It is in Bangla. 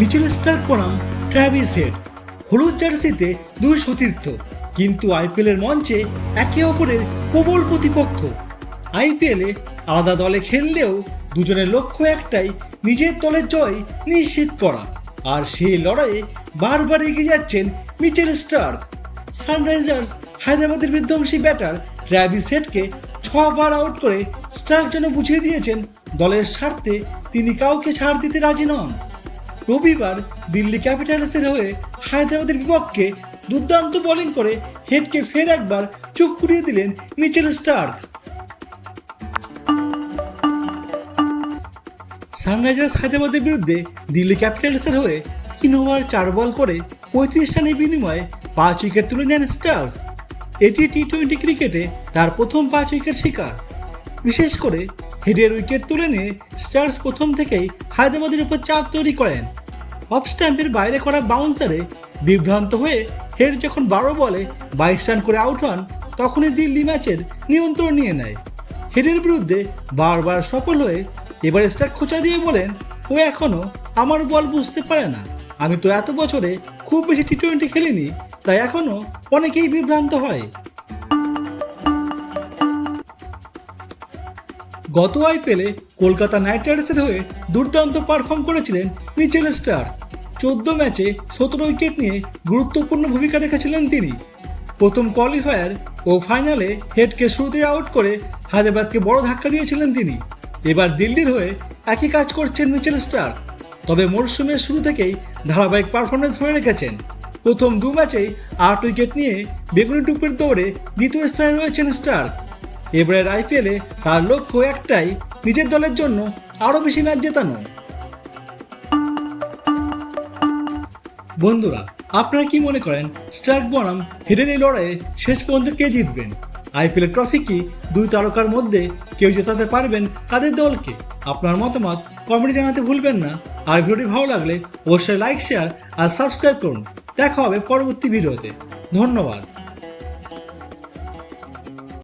মিচেল স্টার্ক বনাম ট্র্যাভিস হেড। হলুদ জার্সিতে দুই সতীর্থ, কিন্তু আইপিএলের মঞ্চে একে অপরের প্রবল প্রতিপক্ষ। আইপিএলে আলাদা দলে খেললেও দুজনের লক্ষ্য একটাই, নিজের দলের জয় নিশ্চিত করা। আর সেই লড়াইয়ে বারবার এগিয়ে যাচ্ছেন মিচেল স্টার্ক। সানরাইজার্স হায়দ্রাবাদের বিধ্বংসী ব্যাটার ট্র্যাভিস হেডকে ছবার আউট করে স্টার্ক যেন বুঝিয়ে দিয়েছেন, দলের স্বার্থে তিনি কাউকে ছাড় দিতে রাজি নন। রবিবার দিল্লি ক্যাপিটালসের হয়ে হায়দ্রাবাদের বিপক্ষে দুর্দান্ত বোলিং করে হেডকে ফের একবার চুপ করিয়ে দিলেন মিচেল স্টার্ক। সানরাইজার্স হায়দ্রাবাদের বিরুদ্ধে দিল্লি ক্যাপিটালসের হয়ে তিন ওভার চার বল করে পঁয়ত্রিশ রানের বিনিময়ে পাঁচ উইকেট তুলে নেন স্টার্স এটি টি টোয়েন্টি ক্রিকেটে তার প্রথম পাঁচ উইকেট শিকার। বিশেষ করে হেডের উইকেট তুলে নিয়ে স্টার্স প্রথম থেকেই হায়দ্রাবাদের উপর চাপ তৈরি করেন। অফ স্ট্যাম্পের বাইরে করা বাউন্সারে বিভ্রান্ত হয়ে হেড যখন বারো বলে বাইশ রান করে আউট হন, তখনই দিল্লি ম্যাচের নিয়ন্ত্রণ নিয়ে নেয়। হেডের বিরুদ্ধে বারবার সফল হয়ে এবার স্টার খোঁচা দিয়ে বলেন, ও এখনও আমার বল বুঝতে পারে না। আমি তো এত বছরে খুব বেশি টি টোয়েন্টি খেলিনি, তাই এখনও অনেকেই বিভ্রান্ত হয়। গত আইপিএলে কলকাতা নাইট রাইডার্সের হয়ে দুর্দান্ত পারফর্ম করেছিলেন মিচেল স্টার। চোদ্দ ম্যাচে সতেরো উইকেট নিয়ে গুরুত্বপূর্ণ ভূমিকা রেখেছিলেন তিনি। প্রথম কোয়ালিফায়ার ও ফাইনালে হেডকে শুরুতে আউট করে হায়দ্রাবাদকে বড় ধাক্কা দিয়েছিলেন তিনি। এবার দিল্লির হয়ে একই কাজ করছেন মিচেল স্টার। তবে মরশুমের শুরু থেকেই ধারাবাহিক পারফরমেন্স ধরে রেখেছেন। প্রথম দু ম্যাচেই আট উইকেট নিয়ে বেগুনি টুপের দৌড়ে দ্বিতীয় স্থানে রয়েছেন স্টার্ক এবারের আইপিএলে তার লক্ষ্য একটাই, নিজের দলের জন্য আরও বেশি ম্যাচ জেতানো। বন্ধুরা, আপনারা কি মনে করেন, স্টার্ক বনাম হেডের এই লড়াইয়ে শেষ পর্যন্ত কে জিতবেন? আইপিএল ট্রফি কি দুই তারকার মধ্যে কেউ জেতাতে পারবেন তাদের দলকে? আপনার মতামত কমেন্টে জানাতে ভুলবেন না। আর ভিডিওটি ভালো লাগলে অবশ্যই লাইক, শেয়ার আর সাবস্ক্রাইব করুন। দেখা হবে পরবর্তী ভিডিওতে। ধন্যবাদ।